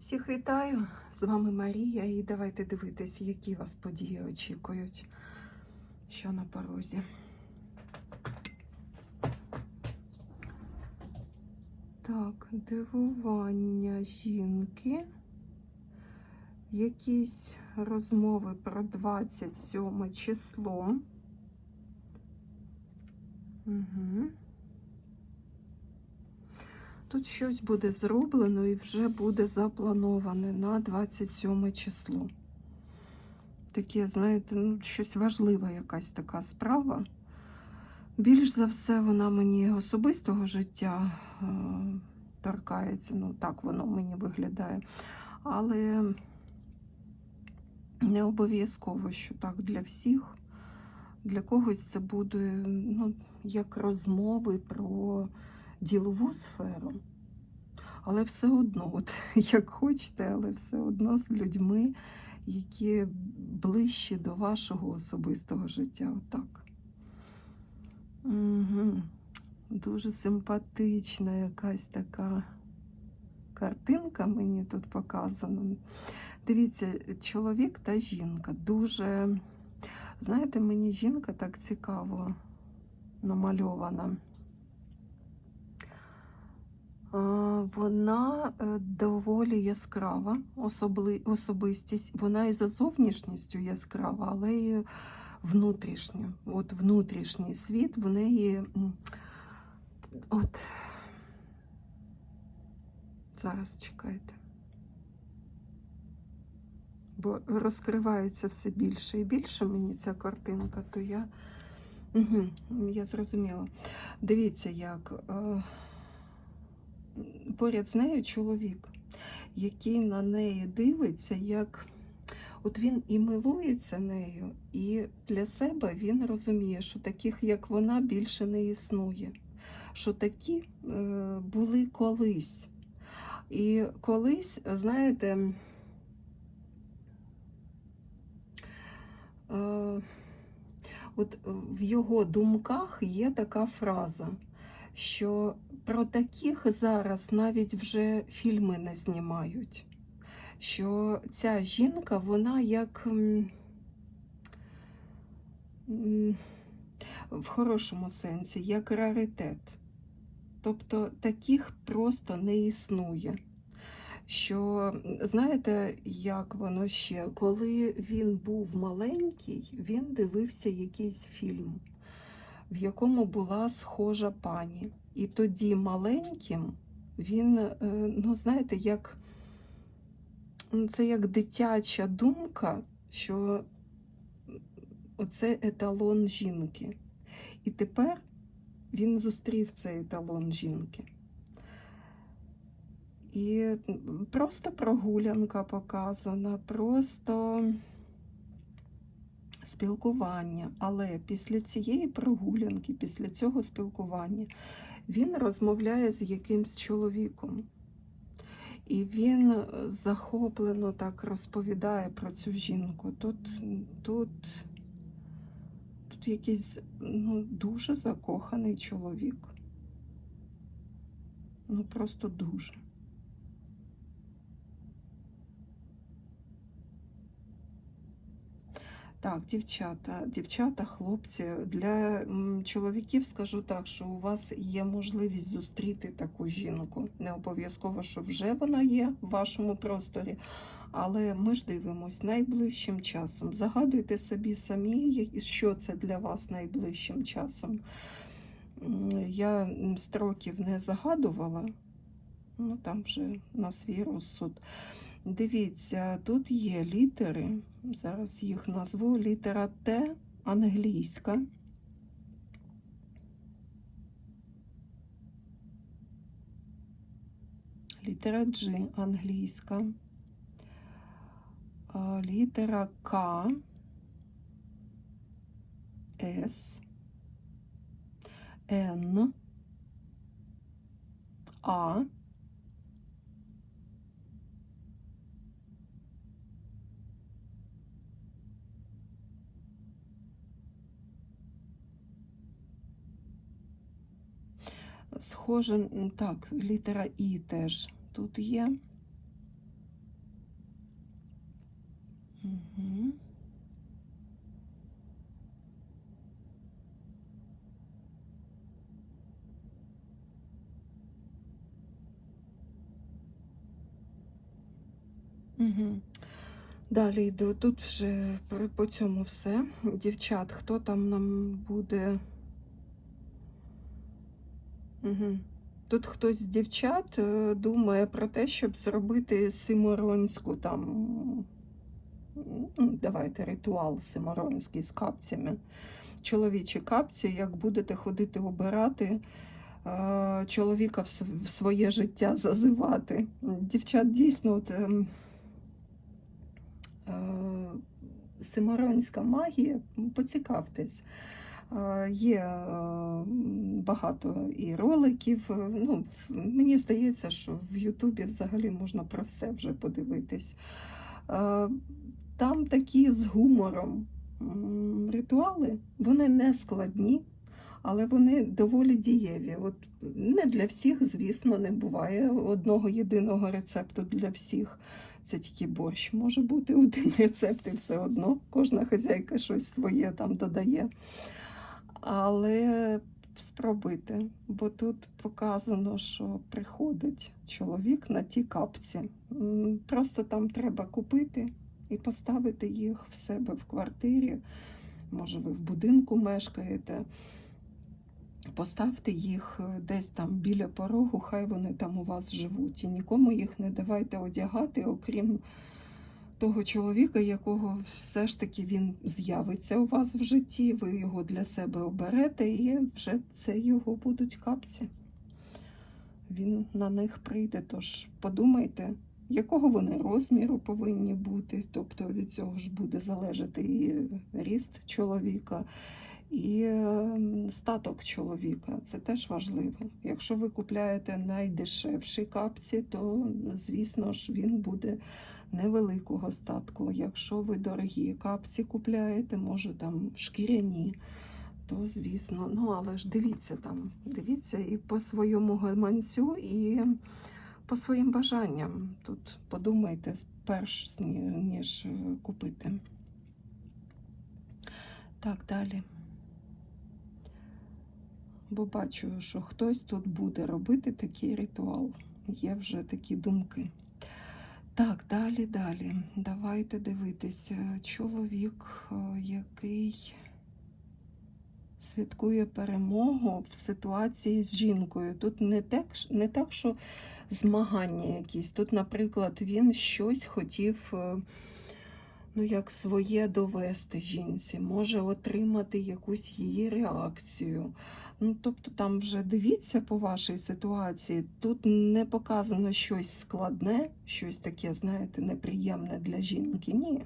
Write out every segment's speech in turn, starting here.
Всіх вітаю! З вами Марія, і давайте дивитись, які вас події очікують, що на порозі. Так, дивування жінки. Якісь розмови про 27 число. Угу. Тут щось буде зроблено і вже буде заплановане на 27 число. Таке, знаєте, ну, щось важливе, якась така справа. Більш за все, вона мені особистого життя е, торкається. Ну, так воно мені виглядає. Але не обов'язково, що так для всіх. Для когось це буде ну, як розмови про ділову сферу. Але все одно, от, як хочете, але все одно з людьми, які ближчі до вашого особистого життя. Отак. Угу. Дуже симпатична якась така картинка мені тут показана. Дивіться, чоловік та жінка дуже, знаєте, мені жінка так цікаво намальована. Вона е, доволі яскрава особли, особистість. Вона і за зовнішністю яскрава, але і внутрішня. От внутрішній світ в неї от зараз чекайте. Бо розкривається все більше і більше мені ця картинка, то я, угу, я зрозуміла. Дивіться, як. Поряд з нею чоловік, який на неї дивиться, як от він і милується нею, і для себе він розуміє, що таких, як вона, більше не існує. Що такі е, були колись. І колись, знаєте, е, от в його думках є така фраза, що про таких зараз навіть вже фільми не знімають. Що ця жінка, вона як в хорошому сенсі, як раритет. Тобто таких просто не існує. Що, знаєте, як воно ще, коли він був маленький, він дивився якийсь фільм, в якому була схожа пані. І тоді маленьким він, е, ну, знаєте, як це як дитяча думка, що оце еталон жінки. І тепер він зустрів цей еталон жінки. І просто прогулянка показана, просто спілкування. Але після цієї прогулянки, після цього спілкування, він розмовляє з якимсь чоловіком. І він захоплено так розповідає про цю жінку. Тут тут, тут якийсь ну, дуже закоханий чоловік. Ну, просто дуже. Так, дівчата, дівчата, хлопці, для чоловіків скажу так, що у вас є можливість зустріти таку жінку. Не обов'язково, що вже вона є в вашому просторі, але ми ж дивимось найближчим часом. Загадуйте собі самі, що це для вас найближчим часом. Я строків не загадувала, ну там вже на свій розсуд. Дивіться, тут є літери. Зараз їх назву. Літера Т англійська. Літера G англійська. Літера К, С, Н, А. Схоже, так, літера І теж тут є. Угу. Угу. Далі йду. Тут вже по цьому все. Дівчат, хто там нам буде? Угу. Тут хтось з дівчат е, думає про те, щоб зробити симоронську там. Ну, давайте ритуал симоронський з капцями. Чоловічі капці, як будете ходити обирати е, чоловіка в своє життя зазивати. Дівчат дійсно от, ем, е, симоронська магія, поцікавтесь. Е, Є е, багато і роликів. е, Ну, мені здається, що в Ютубі взагалі можна про все вже подивитись. Там такі з гумором ритуали, вони не складні, але вони доволі дієві. От не для всіх, звісно, не буває одного єдиного рецепту для всіх. Це тільки борщ може бути один рецепт, і все одно кожна хазяйка щось своє там додає. Але спробуйте, бо тут показано, що приходить чоловік на ті капці. Просто там треба купити і поставити їх в себе в квартирі. Може, ви в будинку мешкаєте. Поставте їх е, десь там біля порогу, хай вони там у вас живуть. І нікому їх не давайте одягати, окрім того чоловіка, якого все ж таки він з'явиться у вас в житті, ви його для себе оберете, і вже це його будуть капці. Він на них прийде. Тож подумайте, якого вони розміру повинні бути. Тобто від цього ж буде залежати і ріст чоловіка, і е, статок чоловіка. Це теж важливо. Якщо ви купляєте найдешевші капці, то звісно ж він буде невеликого статку. Якщо ви дорогі капці купляєте, може там шкіряні, то звісно, ну але ж дивіться там, дивіться і по своєму гаманцю, і по своїм бажанням. Тут подумайте перш ніж е, купити. Так, далі. Бо бачу, що хтось тут буде робити такий ритуал. Є вже такі думки. Так, далі, далі. Давайте дивитися. Чоловік, е, який святкує перемогу в ситуації з жінкою. Тут не так, не так, що змагання якісь. Тут, наприклад, він щось хотів. Ну, як своє довести жінці, може отримати якусь її реакцію. Ну, тобто, там вже дивіться по вашій ситуації. Тут не показано щось складне, щось таке, знаєте, неприємне для жінки. Ні.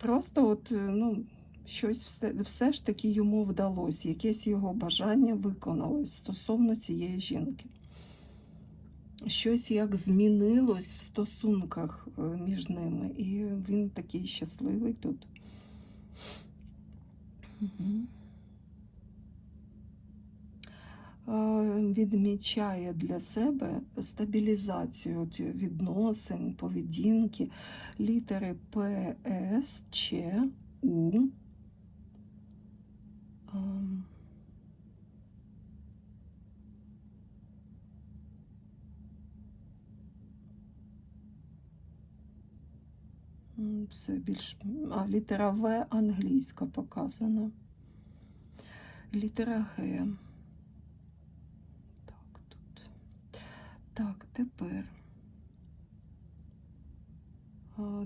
Просто от, е, ну, щось все, все ж таки йому вдалося, якесь його бажання виконалось стосовно цієї жінки. Щось як змінилось в стосунках е, між ними, і він такий щасливий тут. Угу. Відмічає для себе стабілізацію відносин, поведінки, літери П, С, Ч, У. Це більш. А, літера В англійська показана. Літера Г. Так, тут. Так, тепер.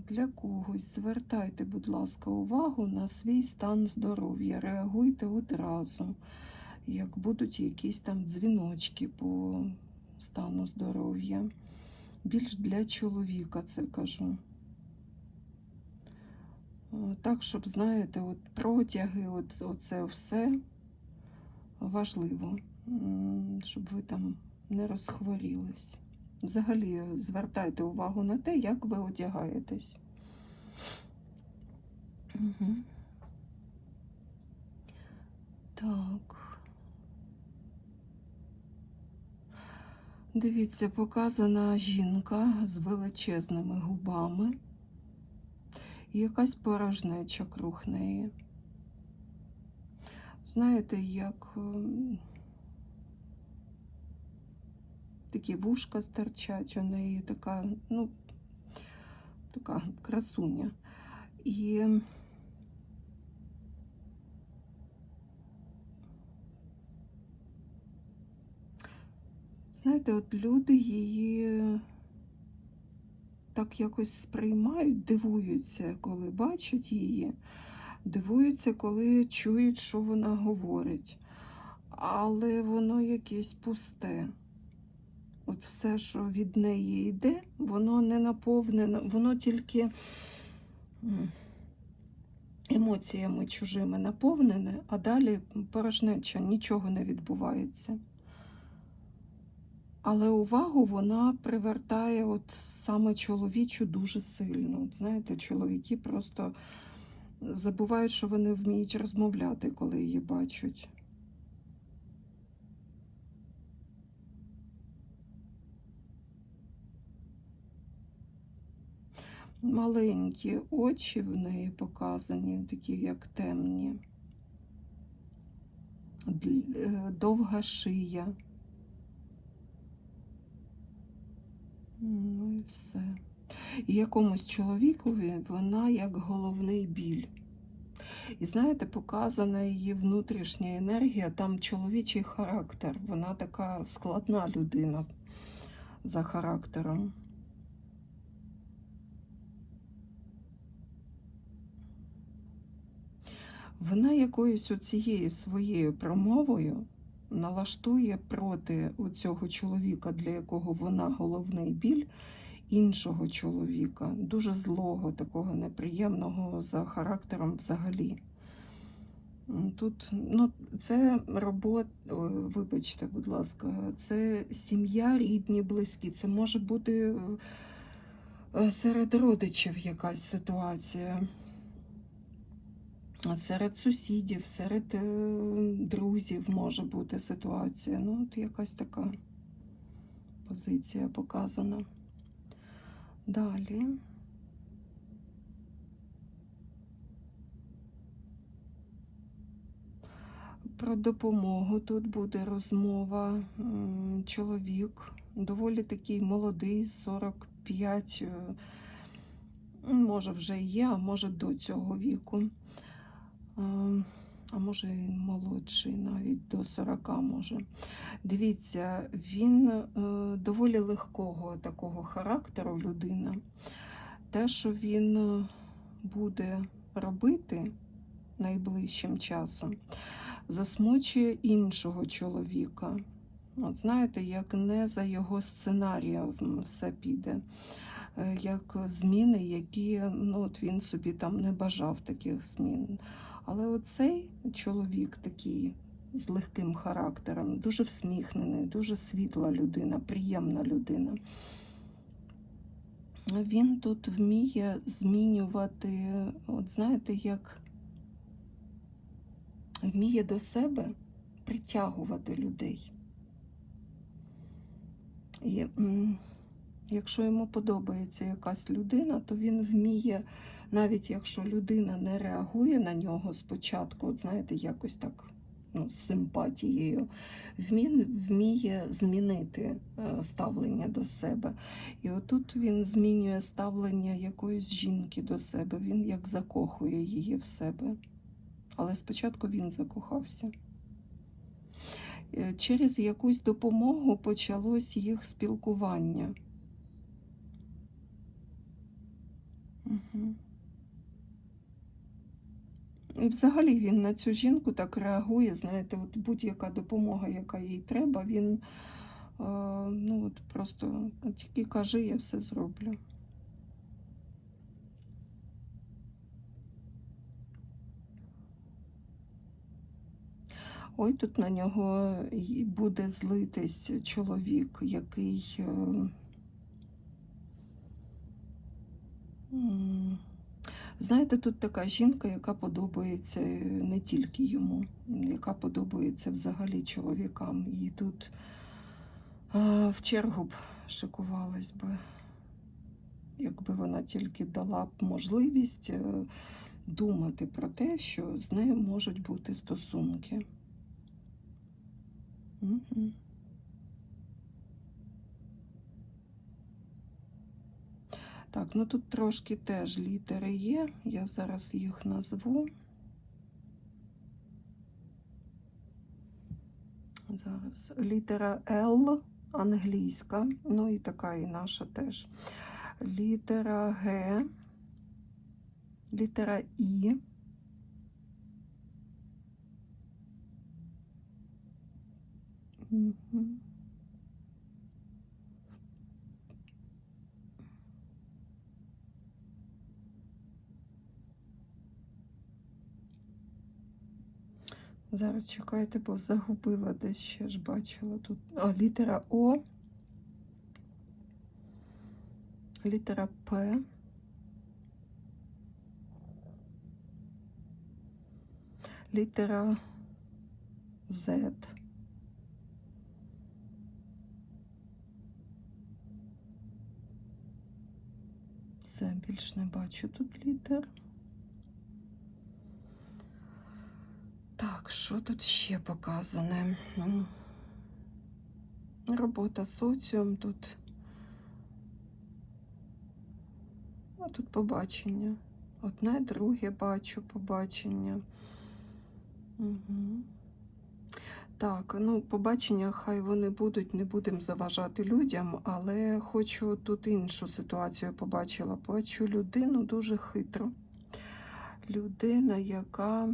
Для когось звертайте, будь ласка, увагу на свій стан здоров'я. Реагуйте одразу, як будуть якісь там дзвіночки по стану здоров'я. Більш для чоловіка це кажу. Е, Так, щоб, знаєте, от протяги, от, оце все важливо, щоб ви там не розхворілись. Взагалі звертайте увагу на те, як ви одягаєтесь. Угу. Так. Дивіться, показана жінка з величезними губами. І якась порожнеча круг неї. Знаєте, як ем, такі вушка стирчать у неї, така, ну, така красуня. І знаєте, от люди її так якось сприймають, дивуються, коли бачать її, дивуються, коли чують, що вона говорить. Але воно якесь пусте. От все, що від неї йде, воно не наповнено, воно тільки емоціями чужими наповнене, а далі порожнеча, нічого не відбувається. Але увагу вона привертає от саме чоловічу дуже сильно. Знаєте, чоловіки просто забувають, що вони вміють розмовляти, коли її бачать. Маленькі очі в неї показані, такі як темні, е, довга шия. Ну і все. І якомусь чоловікові вона як головний біль. І знаєте, показана її внутрішня енергія, там чоловічий характер. Вона така складна людина за характером. Вона якоюсь оцією своєю промовою налаштує проти цього чоловіка, для якого вона головний біль, іншого чоловіка, дуже злого, такого неприємного за характером взагалі. Тут ну, це робота, вибачте, будь ласка, це сім'я, рідні, близькі. Це може бути е, е, серед родичів якась ситуація. Серед сусідів, серед е, друзів може бути ситуація. Ну, от якась така позиція показана. Далі. Про допомогу тут буде розмова. Чоловік доволі такий молодий, 45, е, може вже є, а може до цього віку. А може і молодший, навіть до 40 може. Дивіться, він е, доволі легкого такого характеру людина. Те, що він е, буде робити найближчим часом, засмучує іншого чоловіка. От знаєте, як не за його сценарієм все піде, Е, як зміни, які ну, от він собі там не бажав таких змін. Але оцей чоловік такий з легким характером, дуже всміхнений, дуже світла людина, приємна людина. Він тут вміє змінювати, от знаєте, як вміє до себе притягувати людей. І, якщо йому подобається якась людина, то він вміє, навіть якщо людина не реагує на нього спочатку, от знаєте, якось так ну, з симпатією, він вміє змінити е, ставлення до себе. І отут він змінює ставлення якоїсь жінки до себе, він як закохує її в себе. Але спочатку він закохався. Е, Через якусь допомогу почалось їх спілкування. Угу. Взагалі він на цю жінку так реагує, знаєте, от будь-яка допомога, яка їй треба, він е, ну, от просто тільки каже, я все зроблю. Ой, тут на нього буде злитись чоловік, який. Знаєте, тут така жінка, яка подобається е, не тільки йому, яка подобається взагалі чоловікам. І тут е, в чергу б шикувалась би. якби вона тільки дала б можливість е, думати про те, що з нею можуть бути стосунки. Угу. Так, ну тут трошки теж літери є. Я зараз їх назву. Зараз літера Л англійська, ну і така і наша теж. Літера Г, літера І. Мгм. Зараз чекайте, бо загубила десь ще ж бачила тут. А, літера О, літера П. Літера Z. Все, більш не бачу тут літер. Так, що тут ще показане? Робота соціум тут. А тут побачення. Одне, друге бачу побачення. Угу. Так, ну, побачення, хай вони будуть, не будемо заважати людям, але хочу тут іншу ситуацію побачила. Бачу людину дуже хитро. Людина, яка.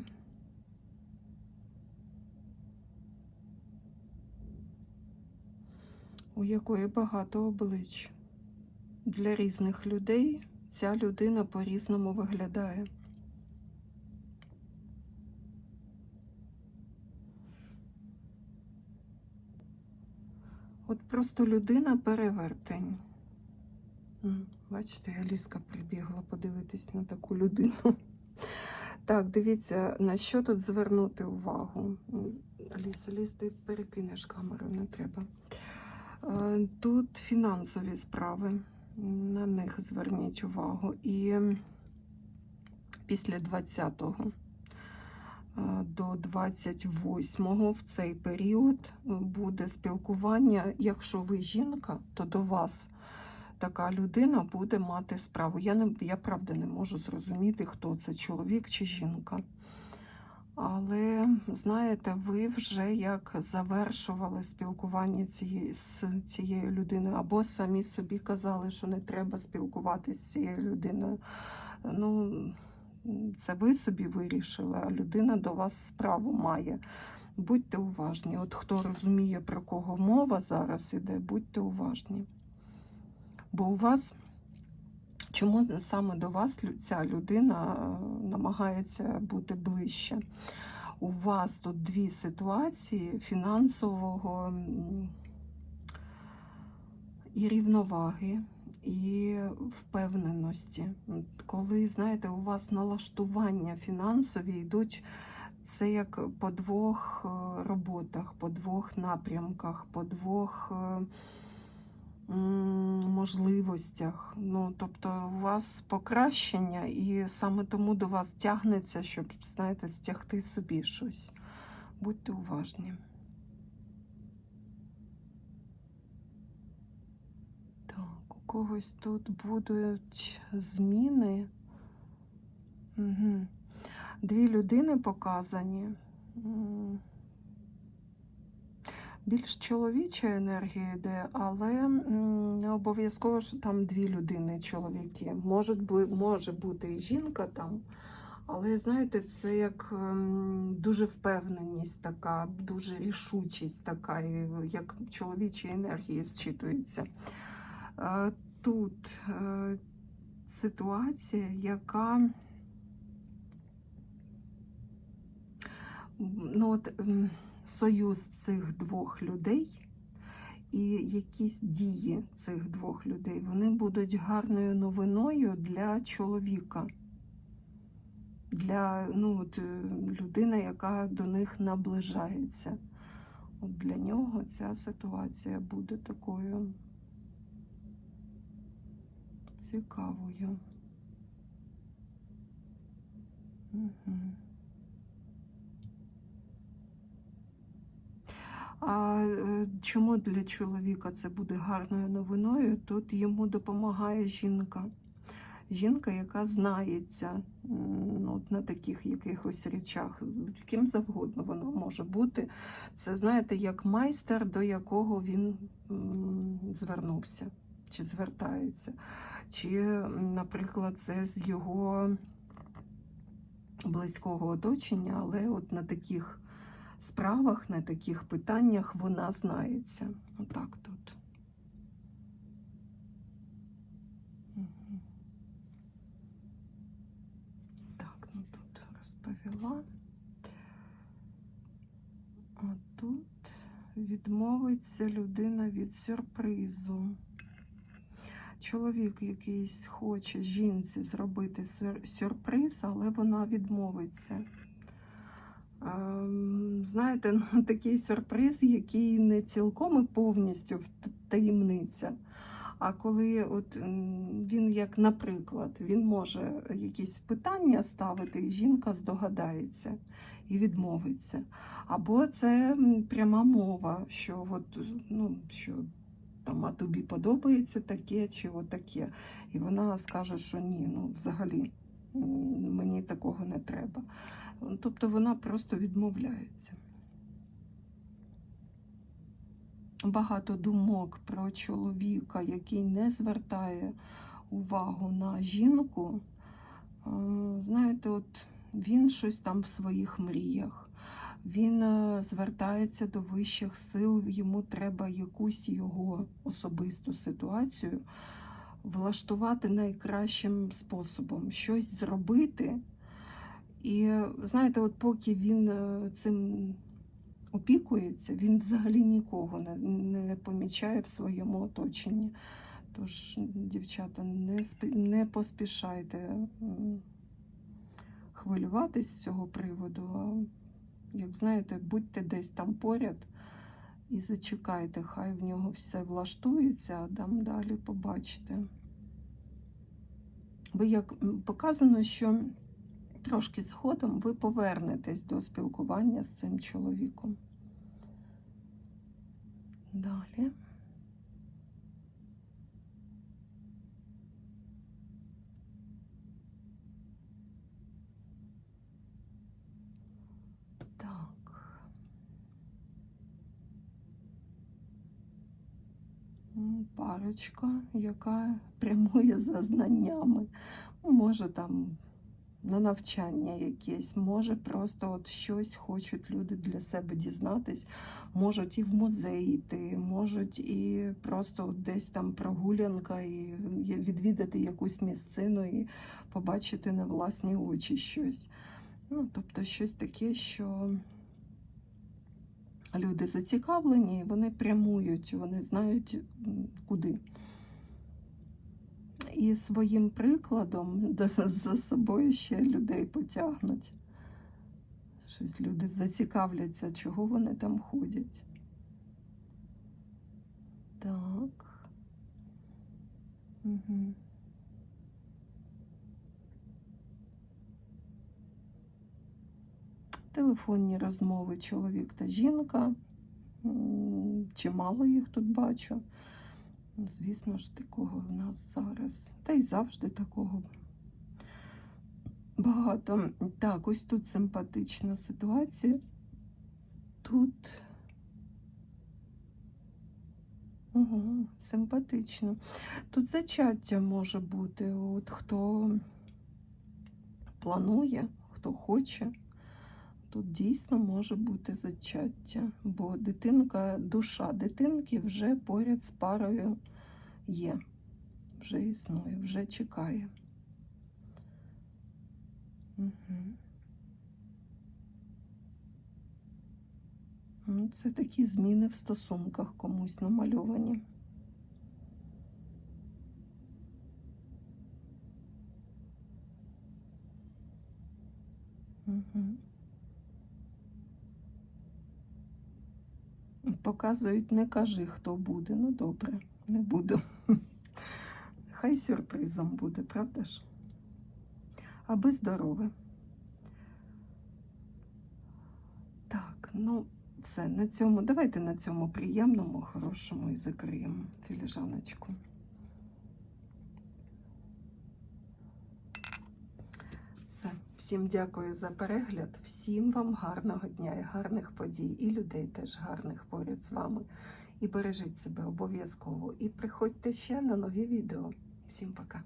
У якої багато облич. Для різних людей ця людина по-різному виглядає. От просто людина перевертень. Бачите, Аліска прибігла подивитись на таку людину. Так, дивіться, на що тут звернути увагу. Аліса, Аліс, ти перекинеш камеру, не треба. Е, Тут фінансові справи, на них зверніть увагу. І після 20-го е, до 28-го в цей період буде спілкування. Якщо ви жінка, то до вас така людина буде мати справу. Я, не, я правда не можу зрозуміти, хто це, чоловік чи жінка. Але знаєте, ви вже як завершували спілкування цієї, з цією людиною, або самі собі казали, що не треба спілкуватися з цією людиною. Ну, це ви собі вирішили, а людина до вас справу має. Будьте уважні. От хто розуміє, про кого мова зараз іде, будьте уважні. Бо у вас. Чому саме до вас ця людина е, намагається бути ближче? У вас тут дві ситуації фінансового і рівноваги, і впевненості. Коли, знаєте, у вас налаштування фінансові йдуть, це як по двох е, роботах, по двох напрямках, по двох. Можливостях. Ну, тобто у вас покращення, і саме тому до вас тягнеться, щоб, знаєте, стягти собі щось. Будьте уважні. Так, у когось тут будуть зміни. Угу. Дві людини показані. Більш чоловіча енергія йде, але не обов'язково, що там дві людини, чоловіки. Бу- може бути і жінка там, але знаєте, це як ем, дуже впевненість така, дуже рішучість така, як чоловічі енергії зчитується. Е, Тут е, ситуація, яка ну, от, союз цих двох людей і якісь дії цих двох людей вони будуть гарною новиною для чоловіка, для ну, е, людини, яка до них наближається. От для нього ця ситуація буде такою зацікавую. Угу. А е, чому для чоловіка це буде гарною новиною? Тут йому допомагає жінка. Жінка, яка знається от на таких якихось речах, ким завгодно воно може бути. Це знаєте, як майстер, до якого він звернувся чи звертається. Чи, наприклад, це з його близького оточення, але от на таких справах, на таких питаннях вона знається. Отак тут. Так, ну тут розповіла. А тут відмовиться людина від сюрпризу. Чоловік якийсь хоче жінці зробити сюрприз, але вона відмовиться. Ем, Знаєте, ну, такий сюрприз, який не цілком і повністю таємниця. А коли от він, як наприклад, він може якісь питання ставити, і жінка здогадається і відмовиться. Або це пряма мова, що от, ну, що там, а тобі подобається таке чи отаке. І вона скаже, що ні, ну взагалі мені такого не треба. Тобто вона просто відмовляється. Багато думок про чоловіка, який не звертає увагу на жінку. Знаєте, от він щось там в своїх мріях. Він е, звертається до вищих сил, йому треба якусь його особисту ситуацію влаштувати найкращим способом, щось зробити. І знаєте, от поки він е, цим опікується, він взагалі нікого не, не помічає в своєму оточенні. Тож, дівчата, не, спі- не поспішайте хвилюватись з цього приводу. Як знаєте, будьте десь там поряд і зачекайте, хай в нього все влаштується, а там далі побачите. Ви як показано, що трошки згодом ви повернетесь до спілкування з цим чоловіком. Далі. Так. М, Парочка, яка прямує за знаннями. Може там на навчання якесь, може просто от щось хочуть люди для себе дізнатись, можуть і в музей йти, можуть і просто десь там прогулянка, і відвідати якусь місцину і побачити на власні очі щось. Ну, тобто щось таке, що люди зацікавлені, вони прямують, вони знають куди. І своїм прикладом за собою ще людей потягнуть. Щось люди зацікавляться, чого вони там ходять. Так. Угу. Телефонні розмови чоловік та жінка. Чимало їх тут бачу. Звісно ж, такого в нас зараз. Та й завжди такого багато. Так, ось тут симпатична ситуація. Тут. Ого, симпатично. Тут зачаття може бути. От хто планує, хто хоче, тут дійсно може бути зачаття, бо дитинка, душа дитинки вже поряд з парою є, вже існує, вже чекає. Угу. Це такі зміни в стосунках комусь намальовані. Угу. Показують, не кажи, хто буде. Ну добре, не буду. Хай сюрпризом буде, правда ж? Аби здорове. Так, ну все, на цьому. Давайте на цьому приємному, хорошому і закриємо філіжаночку. Все, всім дякую за перегляд. Всім вам гарного дня і гарних подій, і людей теж гарних поряд з вами. І бережіть себе обов'язково. І приходьте ще на нові відео. Всім пока.